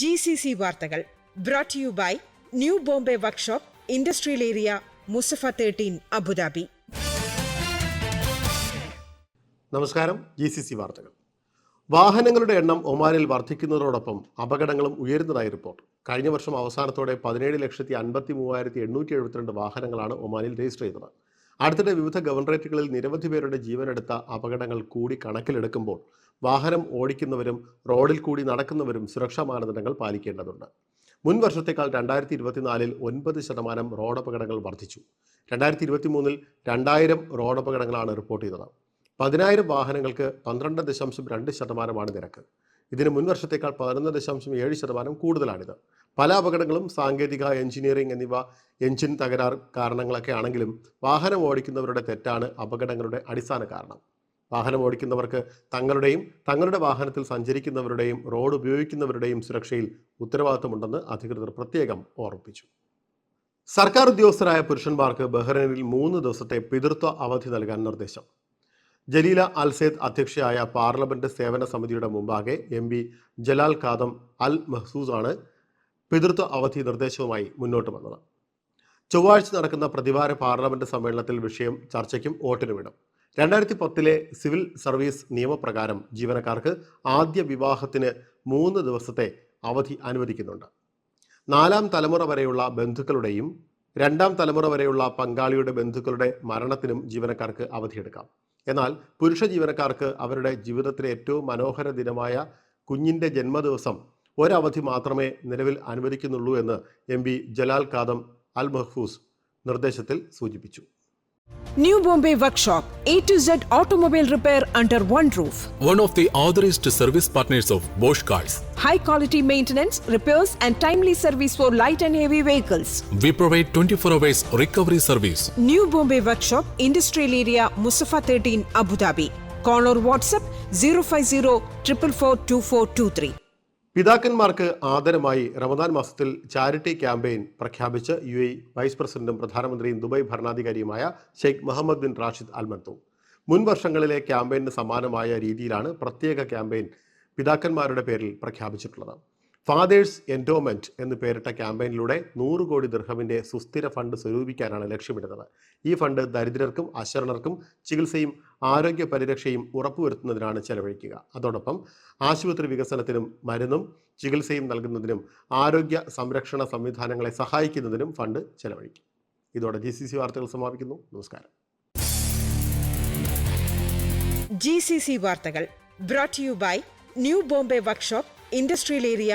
G C C വാർത്തകൾ brought you by New Bombay workshop industrial area Musaffah thirteen Abu Dhabi നമസ്കാരം G C C വാർത്തകൾ. വാഹനങ്ങളുടെ എണ്ണം ഒമാനിൽ വർദ്ധിക്കുന്നതോടൊപ്പം അപകടങ്ങളും ഉയരുന്നതായി റിപ്പോർട്ട്. കഴിഞ്ഞ വർഷം അവസാനത്തോടെ പതിനേഴ് ലക്ഷത്തി അൻപത്തി മൂവായിരത്തി എണ്ണൂറ്റി എഴുപത്തിരണ്ട് വാഹനങ്ങളാണ് ഒമാനിൽ രജിസ്റ്റർ ചെയ്തത്. അടുത്തിടെ വിവിധ ഗവർണറേറ്റുകളിൽ നിരവധി പേരുടെ ജീവനെടുത്ത അപകടങ്ങൾ കൂടി കണക്കിലെടുക്കുമ്പോൾ വാഹനം ഓടിക്കുന്നവരും റോഡിൽ കൂടി നടക്കുന്നവരും സുരക്ഷാ മാനദണ്ഡങ്ങൾ പാലിക്കേണ്ടതുണ്ട്. മുൻ വർഷത്തേക്കാൾ രണ്ടായിരത്തി ഇരുപത്തിനാലിൽ ഒൻപത് ശതമാനം റോഡ് അപകടങ്ങൾ വർദ്ധിച്ചു. രണ്ടായിരത്തി ഇരുപത്തി മൂന്നിൽ രണ്ടായിരം റോഡ് അപകടങ്ങളാണ് റിപ്പോർട്ട് ചെയ്തത്. പതിനായിരം വാഹനങ്ങൾക്ക് പന്ത്രണ്ട് ദശാംശം രണ്ട് ശതമാനമാണ് നിരക്ക്. ഇതിന് മുൻവർഷത്തേക്കാൾ പതിനൊന്ന് ദശാംശം ഏഴ് ശതമാനം കൂടുതലാണിത്. പല അപകടങ്ങളും സാങ്കേതിക എഞ്ചിനീയറിംഗ് എന്നിവ എഞ്ചിൻ തകരാർ കാരണങ്ങളൊക്കെ ആണെങ്കിലും വാഹനം ഓടിക്കുന്നവരുടെ തെറ്റാണ് അപകടങ്ങളുടെ അടിസ്ഥാന കാരണം. വാഹനം ഓടിക്കുന്നവർക്ക് തങ്ങളുടെയും തങ്ങളുടെ വാഹനത്തിൽ സഞ്ചരിക്കുന്നവരുടെയും റോഡ് ഉപയോഗിക്കുന്നവരുടെയും സുരക്ഷയിൽ ഉത്തരവാദിത്തമുണ്ടെന്ന് അധികൃതർ പ്രത്യേകം ഓർമ്മിപ്പിച്ചു. സർക്കാർ ഉദ്യോഗസ്ഥരായ പുരുഷന്മാർക്ക് ബഹ്റൈനിൽ മൂന്ന് ദിവസത്തെ പിതൃത്വ അവധി നൽകാൻ നിർദ്ദേശം. ജലീല അൽസേദ് അധ്യക്ഷയായ പാർലമെന്റ് സേവന സമിതിയുടെ മുമ്പാകെ M P Jalal Kadhim Al മഹ്സൂസാണ് പിതൃത്വ അവധി നിർദ്ദേശവുമായി മുന്നോട്ട് വന്നത്. ചൊവ്വാഴ്ച നടക്കുന്ന പ്രതിവാര പാർലമെന്റ് സമ്മേളനത്തിൽ വിഷയം ചർച്ചയ്ക്കും വോട്ടിനും ഇടും രണ്ടായിരത്തി പത്തിലെ സിവിൽ സർവീസ് നിയമപ്രകാരം ജീവനക്കാർക്ക് ആദ്യ വിവാഹത്തിന് മൂന്ന് ദിവസത്തെ അവധി അനുവദിക്കുന്നുണ്ട്. നാലാം തലമുറ വരെയുള്ള ബന്ധുക്കളുടെയും രണ്ടാം തലമുറ വരെയുള്ള പങ്കാളിയുടെ ബന്ധുക്കളുടെ മരണത്തിനും ജീവനക്കാർക്ക് അവധിയെടുക്കാം. എന്നാൽ പുരുഷ ജീവനക്കാർക്ക് അവരുടെ ജീവിതത്തിലെ ഏറ്റവും മനോഹര ദിനമായ കുഞ്ഞിന്റെ ജന്മദിവസം ഒരവധി മാത്രമേ നിലവിൽ അനുവദിക്കുന്നുള്ളൂ എന്ന് M P Jalal Kadhim Al Mahfouz നിർദ്ദേശത്തിൽ സൂചിപ്പിച്ചു. New Bombay Workshop, A to Z automobile repair under one roof. One of the authorized service partners of Bosch Cars. High quality maintenance, repairs, and timely service for light and heavy vehicles. We provide 24 hours recovery service. New Bombay Workshop, Industrial Area, Musafa 13, Abu Dhabi. Call or WhatsApp 050 444 2423. പിതാക്കന്മാർക്ക് ആദരമായി Ramadan മാസത്തിൽ charity campaign പ്രഖ്യാപിച്ച് U A vice പ്രസിഡന്റും പ്രധാനമന്ത്രിയും Dubai ഭരണാധികാരിയുമായ Sheikh Mohammed bin Rashid Al മുൻ വർഷങ്ങളിലെ ക്യാമ്പയിന് സമാനമായ രീതിയിലാണ് പ്രത്യേക ക്യാമ്പയിൻ പിതാക്കന്മാരുടെ പേരിൽ പ്രഖ്യാപിച്ചിട്ടുള്ളത്. ഫാദേഴ്സ് എൻഡോമെന്റ് എന്ന് പേരിട്ട ക്യാമ്പയിനിലൂടെ നൂറ് കോടി ദൃഹമിന്റെ സുസ്ഥിര ഫണ്ട് സ്വരൂപിക്കാനാണ് ലക്ഷ്യമിടുന്നത്. ഈ ഫണ്ട് ദരിദ്രർക്കും അശരണർക്കും ചികിത്സയും ആരോഗ്യ പരിരക്ഷയും ഉറപ്പുവരുത്തുന്നതിനാണ് ചെലവഴിക്കുക. അതോടൊപ്പം ആശുപത്രി വികസനത്തിനും മരുന്നും ചികിത്സയും നൽകുന്നതിനും ആരോഗ്യ സംരക്ഷണ സംവിധാനങ്ങളെ സഹായിക്കുന്നതിനും ഫണ്ട് ചെലവഴിക്കും. ഇതോടെ ജി സി സി വാർത്തകൾ സമാപിക്കുന്നു. നമസ്കാരം. ജി സി സി വാർത്തകൾ brought you by New Bombay workshop industrial area